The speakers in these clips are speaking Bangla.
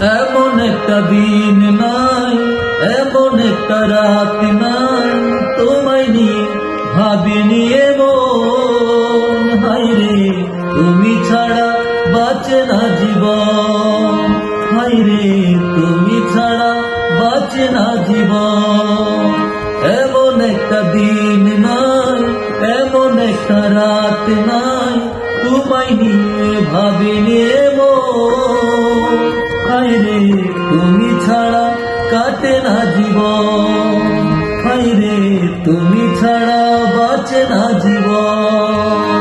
এমন একটা দিন নাই, এমন একটা রাত নাই, তোমায় নিয়ে ভাবিনি এমন। হাইরে তুমি ছাড়া বাঁচে না জীবন। হাইরে তুমি ছাড়া বাঁচে না জীবন। এমন একটা দিন নাই, এমন একটা রাত নাই, তোমায় নিয়ে ভাবিনি কাটে না জীবন। তুমি ছাড়া বাঁচে না জীবন।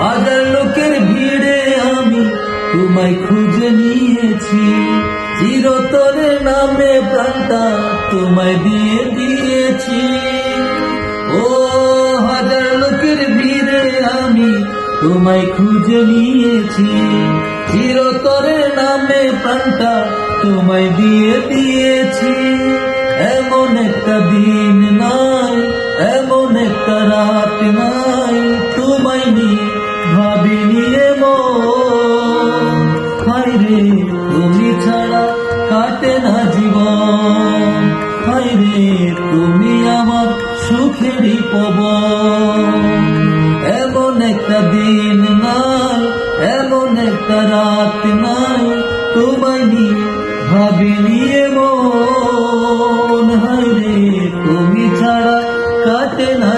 হাজার লোকের ভিড়ে আমি তোমায় খুঁজে নিয়েছি। চিরতরে নামে প্রাণটা তোমায় দিয়ে দিয়েছি। ও হাজার লোকের ভিড়ে আমি তোমায় খুঁজে নিয়েছি। চিরতরে নামে প্রাণটা তোমায় দিয়ে দিয়েছি। এমন একটা দিন নাই, এমন একটা রাত নাই, তোমায় নিয়ে ভাবিনি এমন। হাইরে তুমি ছাড়া কাটে না জীবন। হাইরে তুমি আমার সুখেরই পবন এমন একটা দিন নাই, এমন একটা রাত নাই, তোমায় নিয়ে এমন। হাইরে তুমি ছাড়া কাটে না